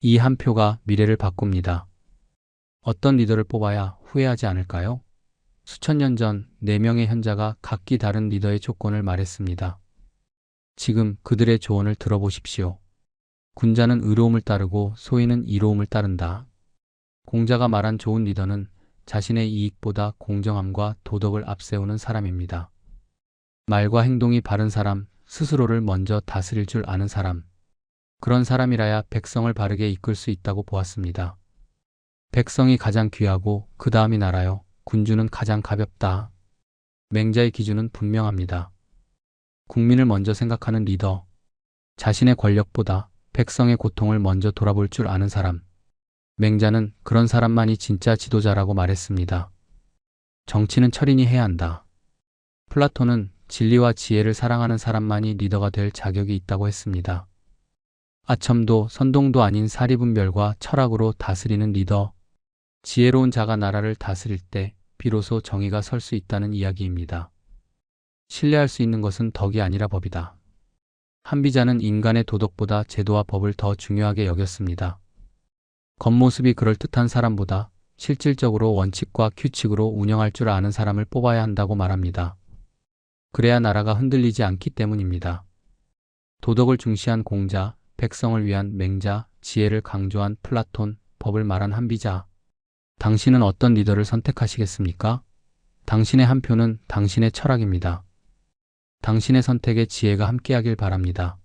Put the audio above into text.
이 한 표가 미래를 바꿉니다. 어떤 리더를 뽑아야 후회하지 않을까요? 수천 년전네 명의 현자가 각기 다른 리더의 조건을 말했습니다. 지금 그들의 조언을 들어보십시오. 군자는 의로움을 따르고 소인은 이로움을 따른다. 공자가 말한 좋은 리더는 자신의 이익보다 공정함과 도덕을 앞세우는 사람입니다. 말과 행동이 바른 사람, 스스로를 먼저 다스릴 줄 아는 사람. 그런 사람이라야 백성을 바르게 이끌 수 있다고 보았습니다. 백성이 가장 귀하고 그 다음이 나라요. 군주는 가장 가볍다. 맹자의 기준은 분명합니다. 국민을 먼저 생각하는 리더. 자신의 권력보다 백성의 고통을 먼저 돌아볼 줄 아는 사람. 맹자는 그런 사람만이 진짜 지도자라고 말했습니다. 정치는 철인이 해야 한다. 플라톤은 진리와 지혜를 사랑하는 사람만이 리더가 될 자격이 있다고 했습니다. 아첨도 선동도 아닌 사리분별과 철학으로 다스리는 리더. 지혜로운 자가 나라를 다스릴 때 비로소 정의가 설 수 있다는 이야기입니다. 신뢰할 수 있는 것은 덕이 아니라 법이다. 한비자는 인간의 도덕보다 제도와 법을 더 중요하게 여겼습니다. 겉모습이 그럴듯한 사람보다 실질적으로 원칙과 규칙으로 운영할 줄 아는 사람을 뽑아야 한다고 말합니다. 그래야 나라가 흔들리지 않기 때문입니다. 도덕을 중시한 공자, 백성을 위한 맹자, 지혜를 강조한 플라톤, 법을 말한 한비자. 당신은 어떤 리더를 선택하시겠습니까? 당신의 한 표는 당신의 철학입니다. 당신의 선택에 지혜가 함께하길 바랍니다.